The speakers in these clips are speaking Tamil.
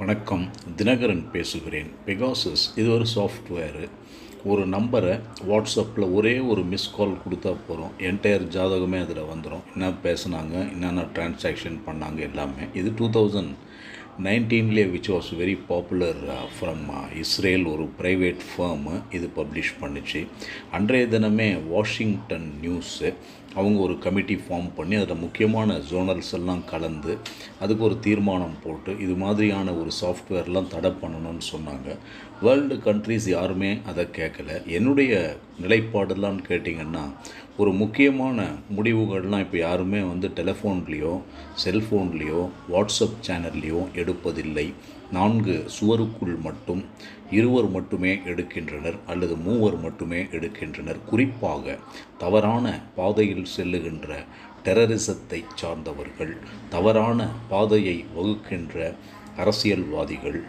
வணக்கம். தினகரன் பேசுகிறேன். பெகாசஸ் இது ஒரு சாஃப்ட்வேரு ஒரு நம்பரை வாட்ஸ்அப்பில் ஒரே ஒரு மிஸ் கால் கொடுத்தா போகிறோம் என்டையர் ஜாதகமே அதில் வந்துடும் என்ன பேசுனாங்க என்னென்ன டிரான்சாக்ஷன் பண்ணாங்க எல்லாமே. இது two thousand நைன்டீன்லேயே which was very popular from Israel ஒரு ப்ரைவேட் ஃபேர்மு uh, இது பப்ளிஷ் பண்ணிச்சு. அன்றைய தினமே வாஷிங்டன் நியூஸு uh, அவங்க ஒரு கமிட்டி ஃபார்ம் பண்ணி அதில் முக்கியமான ஜோனல்ஸ் எல்லாம் கலந்து அதுக்கு ஒரு தீர்மானம் போட்டு இது மாதிரியான ஒரு சாஃப்ட்வேர்லாம் தடை பண்ணணும்னு சொன்னாங்க. வேர்ல்டு கண்ட்ரிஸ் யாருமே அதை கேட்கல. என்னுடைய நிலைப்பாடெல்லாம்னு கேட்டிங்கன்னா ஒரு முக்கியமான முடிவுகள்லாம் இப்போ யாருமே வந்து டெலஃபோன்லேயோ செல்ஃபோன்லேயோ வாட்ஸ்அப் சேனல்லையோ எடுப்பதில்லை. நான்கு சுவருக்குள் மட்டும் இருவர் மட்டுமே எடுக்கின்றனர் அல்லது மூவர் மட்டுமே எடுக்கின்றனர். குறிப்பாக தவறான பாதையில் செல்லுகின்ற டெரரிசத்தை சார்ந்தவர்கள் தவறான பாதையை வகுக்கின்ற அரசியல்வாதிகள்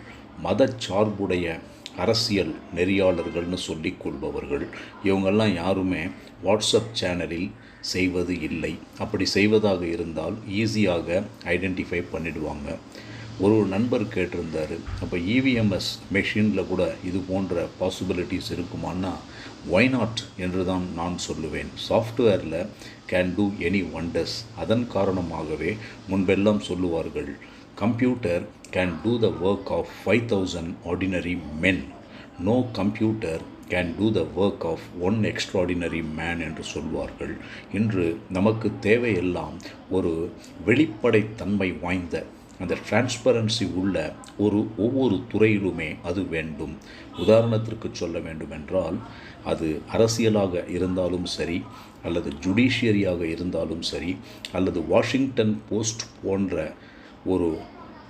மதச்சார்புடைய அரசியல் நெறியாளர்கள்னு சொல்லிக் கொள்பவர்கள் இவங்கெல்லாம் யாருமே வாட்ஸ்அப் சேனலில் செய்வது இல்லை. அப்படி செய்வதாக இருந்தால் ஈஸியாக ஐடென்டிஃபை பண்ணிடுவாங்க. ஒரு நண்பர் கேட்டிருந்தார் அப்போ இவிஎம்எஸ் மெஷினில் கூட இது போன்ற பாசிபிலிட்டிஸ் இருக்குமான்னா ஒய் நாட் என்று தான் நான் சொல்லுவேன். சாஃப்ட்வேரில் கேன் டூ எனி ஒண்டர்ஸ் அதன் காரணமாகவே முன்பெல்லாம் சொல்லுவார்கள் computer can do the work of five thousand ordinary men no computer can do the work of one extraordinary man என்று சொல்வார்கள். இன்று நமக்கு தேவையெல்லாம் ஒரு வெளிப்படைத்தன்மை வாய்ந்த அந்த டிரான்ஸ்பரன்சி உள்ள ஒரு ஒவ்வொரு துறையிலுமே அது வேண்டும். உதாரணத்திற்கு சொல்ல வேண்டுமென்றால் அது அரசியலாக இருந்தாலும் சரி அல்லது ஜுடிஷியரியாக இருந்தாலும் சரி அல்லது வாஷிங்டன் போஸ்ட் போன்ற ஒரு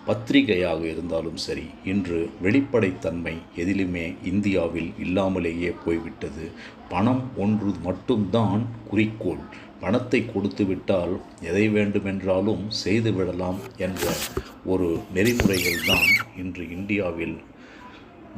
பத்திரிகையாக இருந்தாலும் சரி இன்று வெளிப்படைத்தன்மை எதிலுமே இந்தியாவில் இல்லாமலேயே போய்விட்டது. பணம் ஒன்று மட்டும்தான் குறிக்கோள். பணத்தை கொடுத்து விட்டால் எதை வேண்டுமென்றாலும் செய்து விடலாம் என்ற ஒரு நெறிமுறைகள் தான் இன்று இந்தியாவில்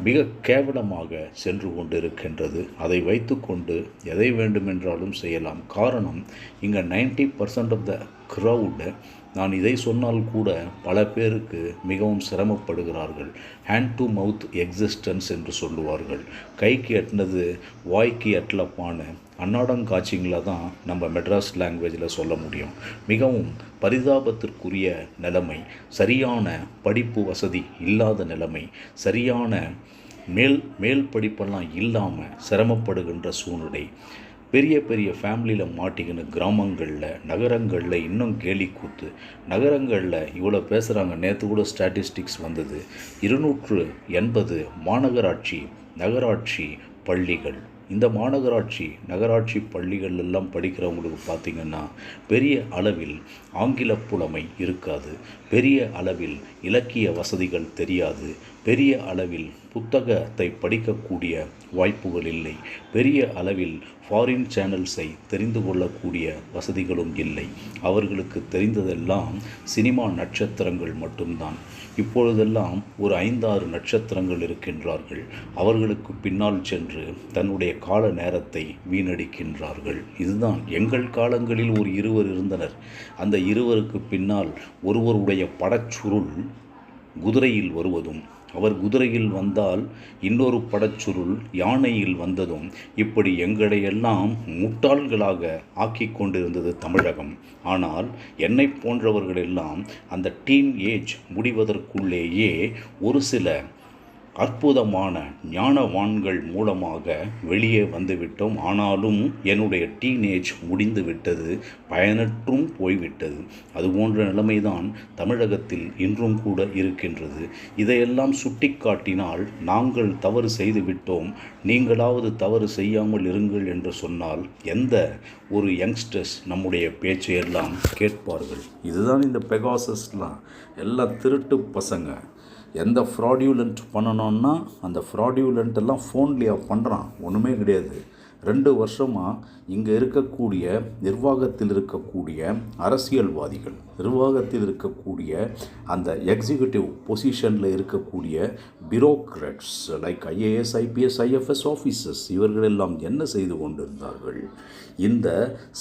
மிக கேவலமாக சென்று கொண்டிருக்கின்றது. அதை வைத்துக்கொண்டு எதை வேண்டுமென்றாலும் செய்யலாம். காரணம் இங்கே ninety percent of the crowd நான் இதை சொன்னால் கூட பல பேருக்கு மிகவும் சிரமப்படுகிறார்கள். ஹேண்ட் டு மவுத் எக்ஸிஸ்டன்ஸ் என்று சொல்லுவார்கள். கைக்கு எட்டினது வாய்க்கு எட்டலப்பான்னு அன்னாடங்காட்சிங்களில் தான் நம்ம மெட்ராஸ் லாங்குவேஜில் சொல்ல முடியும். மிகவும் பரிதாபத்திற்குரிய நிலைமை சரியான படிப்பு வசதி இல்லாத நிலைமை சரியான மேல் மேல் படிப்பெல்லாம் இல்லாமல் சிரமப்படுகின்ற சூழ்நிலை. பெரிய பெரிய ஃபேமிலியில் மாட்டிக்கின்னு கிராமங்களில் நகரங்களில் இன்னும் கேலி கூத்து. நகரங்களில் இவ்வளோ பேசுகிறாங்க நேற்று கூட ஸ்டாட்டிஸ்டிக்ஸ் வந்தது. இருநூற்று எண்பது மாநகராட்சி நகராட்சி பள்ளிகள். இந்த மாநகராட்சி நகராட்சி பள்ளிகள் எல்லாம் படிக்கிறவங்களுக்கு பார்த்திங்கன்னா பெரிய அளவில் ஆங்கில புலமை இருக்காது. பெரிய அளவில் இலக்கிய வசதிகள் தெரியாது. பெரிய அளவில் புத்தகத்தை படிக்கக்கூடிய வாய்ப்புகள் இல்லை. பெரிய அளவில் ஃபாரின் சேனல்ஸை தெரிந்து கொள்ளக்கூடிய வசதிகளும் இல்லை. அவர்களுக்கு தெரிந்ததெல்லாம் சினிமா நட்சத்திரங்கள் மட்டும்தான். இப்பொழுதெல்லாம் ஒரு ஐந்தாறு நட்சத்திரங்கள் இருக்கின்றார்கள். அவர்களுக்கு பின்னால் சென்று தன்னுடைய கால நேரத்தை வீணடிக்கின்றார்கள். இதுதான் எங்கள் காலங்களில் ஒரு இருவர் இருந்தனர். அந்த இருவருக்கு பின்னால் ஒருவருடைய படச்சுருள் குதிரையில் வருவதும் அவர் குதிரையில் வந்தால் இன்னொரு படச்சுருள் யானையில் வந்ததும் இப்படி எங்களையெல்லாம் முட்டாள்களாக ஆக்கி கொண்டிருந்தது தமிழகம். ஆனால் என்னை போன்றவர்களெல்லாம் அந்த டீன் ஏஜ் முடிவதற்குள்ளேயே ஒரு சில அற்புதமான ஞானவான்கள் மூலமாக வெளியே வந்துவிட்டோம். ஆனாலும் என்னுடைய டீனேஜ் முடிந்து விட்டது பயனற்றும் போய்விட்டது. அதுபோன்ற நிலைமைதான் தமிழகத்தில் இன்றும் கூட இருக்கின்றது. இதையெல்லாம் சுட்டிக்காட்டினால் நாங்கள் தவறு செய்து விட்டோம் நீங்களாவது தவறு செய்யாமல் இருங்கள் என்று சொன்னால் எந்த ஒரு யங்ஸ்டர்ஸ் நம்முடைய பேச்சையெல்லாம் கேட்பார்கள். இதுதான் இந்த பெகாசஸ்லாம் எல்லாம் திருட்டு பசங்க. எந்த ஃப்ராடியூலண்ட் பண்ணணும்னா அந்த ஃப்ராடியூலண்ட் எல்லாம் ஃபோன்லேயே பண்ணுறான் ஒன்றுமே கிடையாது. ரெண்டு வருஷமாக இங்கே இருக்கக்கூடிய நிர்வாகத்தில் இருக்கக்கூடிய அரசியல்வாதிகள் நிர்வாகத்தில் இருக்கக்கூடிய அந்த எக்ஸிக்யூட்டிவ் பொசிஷனில் இருக்கக்கூடிய bureaucrats like IAS IPS IFS officers இவர்களெல்லாம் என்ன செய்து கொண்டிருந்தார்கள்? இந்த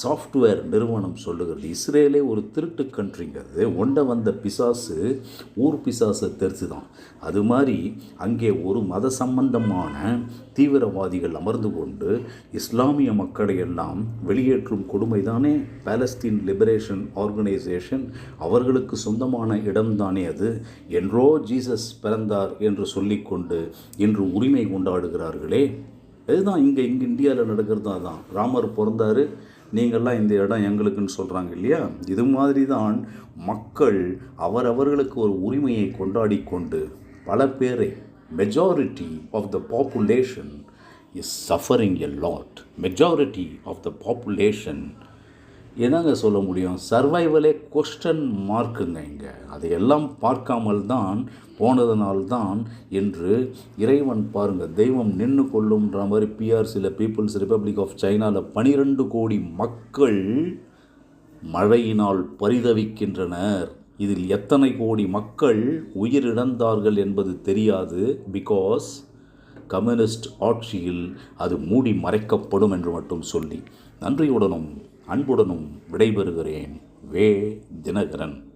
சாஃப்ட்வேர் நிறுவனம் சொல்லுகிறது இஸ்ரேலே ஒரு திருட்டு கண்ட்ரிங்கிறது ஒண்ட வந்த பிசாசு ஊர் பிசாசை தெரிச்சு தான் அது மாதிரி அங்கே ஒரு மத சம்பந்தமான தீவிரவாதிகள் அமர்ந்து கொண்டு இஸ்லாமிய மக்களை எல்லாம் வெளியேற்றும் கொடுமைதானே? பாலஸ்தீன் லிபரேஷன் ஆர்கனைசேஷன் அவர்களுக்கு சொந்தமான இடம்தானே அது? என்றோ ஜீசஸ் பிறந்தார் என்று சொல்லிக்கொண்டு இன்று உரிமை கொண்டாடுகிறார்களே. இதுதான் இங்கே இங்கே இந்தியாவில் நடக்கிறது தான் ராமர் பிறந்தார். நீங்கள்லாம் இந்த இடம் எங்களுக்குன்னு சொல்கிறாங்க இல்லையா? இது மாதிரி தான் மக்கள் அவரவர்களுக்கு ஒரு உரிமையை கொண்டாடி கொண்டு பல பேரை majority of the population is suffering a lot majority of the population என்னங்க சொல்ல முடியும்? சர்வைவலே கொஸ்டன் மார்க்குங்க இங்கே. அதையெல்லாம் பார்க்காமல் தான் போனதனால்தான் என்று இறைவன் பாருங்கள் தெய்வம் நின்று கொள்ளும்ன்ற மாதிரி பிஆர்சியில் பீப்புள்ஸ் ரிப்பப்ளிக் ஆஃப் சைனாவில் பனிரெண்டு கோடி மக்கள் மழையினால் பரிதவிக்கின்றனர். இதில் எத்தனை கோடி மக்கள் உயிரிழந்தார்கள் என்பது தெரியாது பிகாஸ் கம்யூனிஸ்ட் ஆட்சியில் அது மூடி மறைக்கப்படும் என்று மட்டும் சொல்லி நன்றியுடனும் அன்புடனும் விடைபெறுகிறேன். வே தினகரன்.